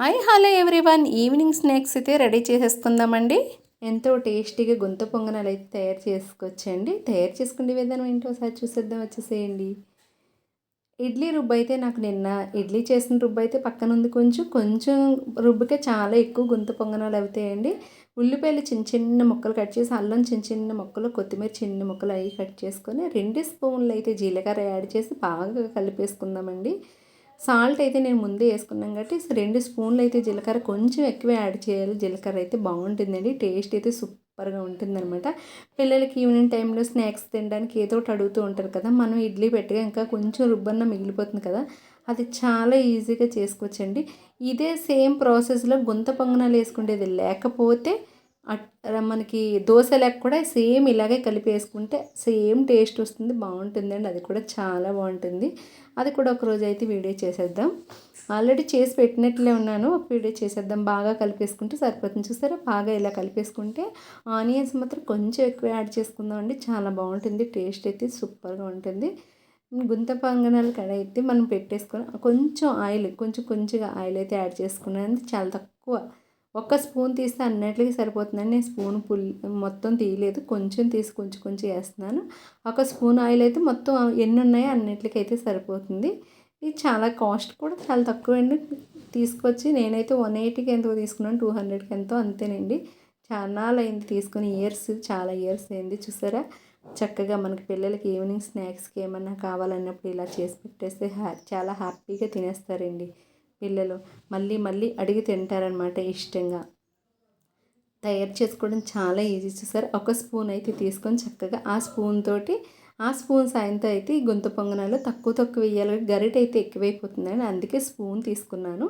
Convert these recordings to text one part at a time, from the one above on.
Hi hello everyone evening snacks అయితే ready చేసేసుకుందామండి. ఎంతో టేస్టీగా గొంతు పొంగనాలు అయితే తయారు చేసుకోవచ్చండి తయారు చేసుకునే విధానం ఏంటో ఒకసారి చూసేద్దాం వచ్చేసేయండి. ఇడ్లీ రుబ్బు అయితే నాకు నిన్న ఇడ్లీ చేసిన రుబ్బు అయితే పక్కన ఉంది కొంచెం. కొంచెం రుబ్బుకే చాలా ఎక్కువ గొంతు పొంగనాలు అవుతాయండి. ఉల్లిపాయలు చిన్న చిన్న ముక్కలు కట్ చేసి అల్లం చిన్న చిన్న ముక్కలు కొత్తిమీర చిన్న ముక్కలు అవి కట్ చేసుకొని రెండు స్పూన్లు అయితే జీలకర్ర యాడ్ చేసి బాగా కలిపేసుకుందామండి. సాల్ట్ అయితే నేను ముందే వేసుకున్నాం కాబట్టి రెండు స్పూన్లు అయితే జీలకర్ర కొంచెం ఎక్కువ యాడ్ చేయాలి. జీలకర్ర అయితే బాగుంటుందండి టేస్ట్ అయితే సూపర్గా ఉంటుందన్నమాట. పిల్లలకి ఈవినింగ్ టైంలో స్నాక్స్ తినడానికి ఏదో ఒకటి అడుగుతూ ఉంటారు కదా మనం ఇడ్లీ పెట్టగా ఇంకా కొంచెం రుబ్బన్న మిగిలిపోతుంది కదా అది చాలా ఈజీగా చేసుకోవచ్చండి. ఇదే సేమ్ ప్రాసెస్లో గుంత పొంగనాలు వేసుకునేది లేకపోతే మనకి దోశ లెక్క కూడా సేమ్ ఇలాగే కలిపి వేసుకుంటే సేమ్ టేస్ట్ వస్తుంది బాగుంటుందండి అది కూడా చాలా బాగుంటుంది. అది కూడా ఒకరోజు అయితే వీడియో చేసేద్దాం. ఆల్రెడీ చేసి పెట్టినట్లే ఉన్నాను. ఒక వీడియో చేసేద్దాం. బాగా కలిపేసుకుంటే సరిపోతుంది. చూసారా? బాగా ఇలా కలిపేసుకుంటే ఆనియన్స్ మాత్రం కొంచెం ఎక్కువ యాడ్ చేసుకుందాం అండి. చాలా బాగుంటుంది. టేస్ట్ అయితే సూపర్గా ఉంటుంది. గుంత పొంగనాలు కడ అయితే మనం పెట్టేసుకున్నాం కొంచెం ఆయిల్ కొంచెం కొంచెంగా ఆయిల్ అయితే యాడ్ చేసుకున్నాను చాలా తక్కువ ఒక్క స్పూన్ తీస్తే అన్నిటికీ సరిపోతుందని నేను స్పూన్ పుల్ మొత్తం తీయలేదు. కొంచెం తీసి కొంచెం కొంచెం వేస్తున్నాను. ఒక స్పూన్ ఆయిల్ అయితే మొత్తం ఎన్ని ఉన్నాయో అన్నిటికీ అయితే సరిపోతుంది. ఇది చాలా కాస్ట్ కూడా చాలా తక్కువ అండి. తీసుకొచ్చి నేనైతే వన్ ఎయిటీకి ఎంతో తీసుకున్నాను టూ హండ్రెడ్కి ఎంతో అంతేనండి. చాలా అయింది తీసుకుని ఇయర్స్ చాలా ఇయర్స్ అయింది చూసారా? చక్కగా మనకి పిల్లలకి ఈవినింగ్ స్నాక్స్కి ఏమన్నా కావాలన్నప్పుడు ఇలా చేసి పెట్టేస్తే హ్యా చాలా హ్యాపీగా తినేస్తారండి. పిల్లలు మళ్ళీ మళ్ళీ అడిగి తింటారనమాట ఇష్టంగా. తయారు చేసుకోవడం చాలా ఈజీ చూసారు ఒక స్పూన్ అయితే తీసుకొని చక్కగా ఆ స్పూన్ తోటి ఆ స్పూన్ సాయంతో అయితే ఈ గుంత పొంగనాలు తక్కువ తక్కువ వేయాలి. గరిట అయితే ఎక్కువైపోతుందని అందుకే స్పూన్ తీసుకున్నాను.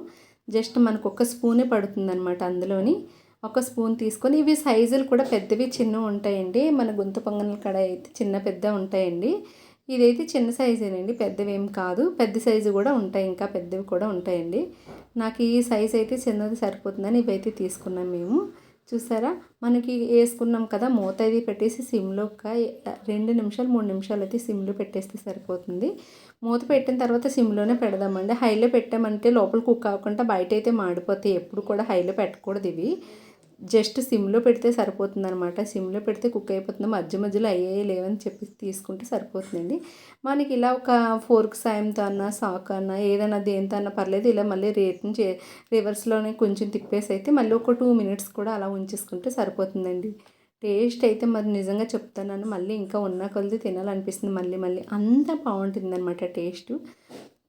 జస్ట్ మనకు ఒక స్పూనే పడుతుందనమాట అందులోని. ఒక స్పూన్ తీసుకొని ఇవి సైజులు కూడా పెద్దవి చిన్నవి ఉంటాయండి. మన గొంత పొంగనాల కడ అయితే చిన్న పెద్ద ఉంటాయండి. ఇదైతే చిన్న సైజేనండి పెద్దవి ఏం కాదు. పెద్ద సైజు కూడా ఉంటాయి ఇంకా పెద్దవి కూడా ఉంటాయండి. నాకు ఈ సైజ్ అయితే చిన్నది సరిపోతుందని ఇవైతే తీసుకున్నాం మేము. చూసారా? మనకి వేసుకున్నాం కదా మూత అది పెట్టేసి సిమ్లో ఒక రెండు నిమిషాలు మూడు నిమిషాలు అయితే సిమ్లో పెట్టేస్తే సరిపోతుంది. మూత పెట్టిన తర్వాత సిమ్లోనే పెడదామండి. హైలో పెట్టామంటే లోపల కుక్ అవ్వకుండా బయట అయితే మాడిపోతాయి. ఎప్పుడు కూడా హైలో పెట్టకూడదు ఇవి. జస్ట్ సిమ్లో పెడితే సరిపోతుంది అనమాట సిమ్లో పెడితే కుక్ అయిపోతుంది. మధ్య మధ్యలో అయ్యే లేవని చెప్పి తీసుకుంటే సరిపోతుందండి. మనకి ఇలా ఒక ఫోర్క్ సాయంతో అన్నా సాక్ అన్నా ఏదైనా దేంతో అన్నా పర్లేదు. ఇలా మళ్ళీ రేట్ని చే రివర్స్లోనే కొంచెం తిప్పేసి అయితే మళ్ళీ ఒక టూ మినిట్స్ కూడా అలా ఉంచేసుకుంటే సరిపోతుందండి. టేస్ట్ అయితే మరి నిజంగా చెప్తున్నాను. మళ్ళీ ఇంకా ఉన్న కొలిది తినాలనిపిస్తుంది. మళ్ళీ మళ్ళీ అంత బాగుంటుంది అనమాట టేస్ట్.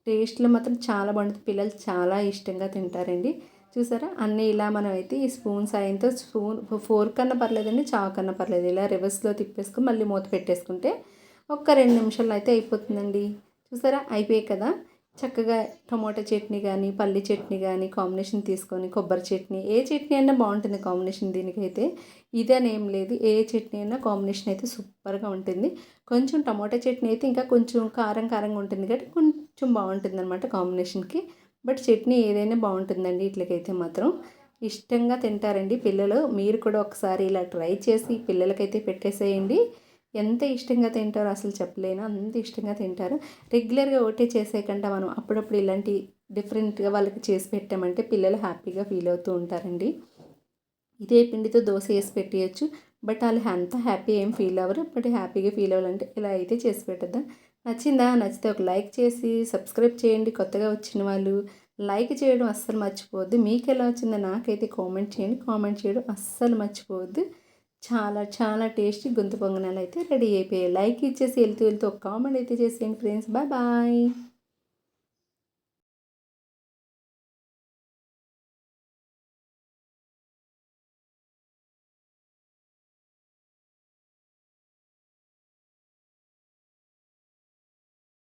టేస్ట్లో మాత్రం చాలా బాగుంటుంది. పిల్లలు చాలా ఇష్టంగా తింటారండి. చూసారా? అన్నీ ఇలా మనం అయితే ఈ స్పూన్ సాయంతో స్పూన్ ఫోర్ కన్నా పర్లేదండి చాక్ కన్నా పర్లేదు. ఇలా రివర్స్లో తిప్పేసుకుని మళ్ళీ మూత పెట్టేసుకుంటే ఒక్క రెండు నిమిషాలు అయితే అయిపోతుందండి. చూసారా? అయిపోయాయి కదా? చక్కగా టమోటా చట్నీ కానీ పల్లి చట్నీ కానీ కాంబినేషన్ తీసుకొని కొబ్బరి చట్నీ ఏ చట్నీ అయినా బాగుంటుంది కాంబినేషన్ దీనికైతే. ఇదని ఏం లేదు ఏ చట్నీ అయినా కాంబినేషన్ అయితే సూపర్గా ఉంటుంది. కొంచెం టమోటా చట్నీ అయితే ఇంకా కొంచెం కారం కారంగా ఉంటుంది కాబట్టి కొంచెం బాగుంటుంది అనమాట కాంబినేషన్కి. బట్ చట్నీ ఏదైనా బాగుంటుందండి ఇట్లకైతే మాత్రం. ఇష్టంగా తింటారండి పిల్లలు. మీరు కూడా ఒకసారి ఇలా ట్రై చేసి పిల్లలకైతే పెట్టేసేయండి. ఎంత ఇష్టంగా తింటారో అసలు చెప్పలేను. అంత ఇష్టంగా తింటారు. రెగ్యులర్గా ఒకటే చేసేకంటే మనం అప్పుడప్పుడు ఇలాంటి డిఫరెంట్గా వాళ్ళకి చేసి పెట్టామంటే పిల్లలు హ్యాపీగా ఫీల్ అవుతూ ఉంటారండి. ఇదే పిండితో దోశ వేసి పెట్టేయచ్చు. బట్ వాళ్ళు అంత హ్యాపీ ఏం ఫీల్ అవ్వరు. బట్ హ్యాపీగా ఫీల్ అవ్వాలంటే ఇలా అయితే చేసి పెట్టద్దా. నచ్చిందా? నచ్చితే ఒక లైక్ చేసి సబ్స్క్రైబ్ చేయండి. కొత్తగా వచ్చిన వాళ్ళు లైక్ చేయడం అస్సలు మర్చిపోవద్దు. మీకు ఎలా వచ్చిందో నాకైతే కామెంట్ చేయండి. కామెంట్ చేయడం అస్సలు మర్చిపోవద్దు. చాలా చాలా టేస్టీ గొంతు పొంగనాలు అయితే రెడీ అయిపోయాయి. లైక్ ఇచ్చేసి వెళ్తూ వెళ్తూ ఒక కామెంట్ అయితే చేసేయండి ఫ్రెండ్స్. Bye bye.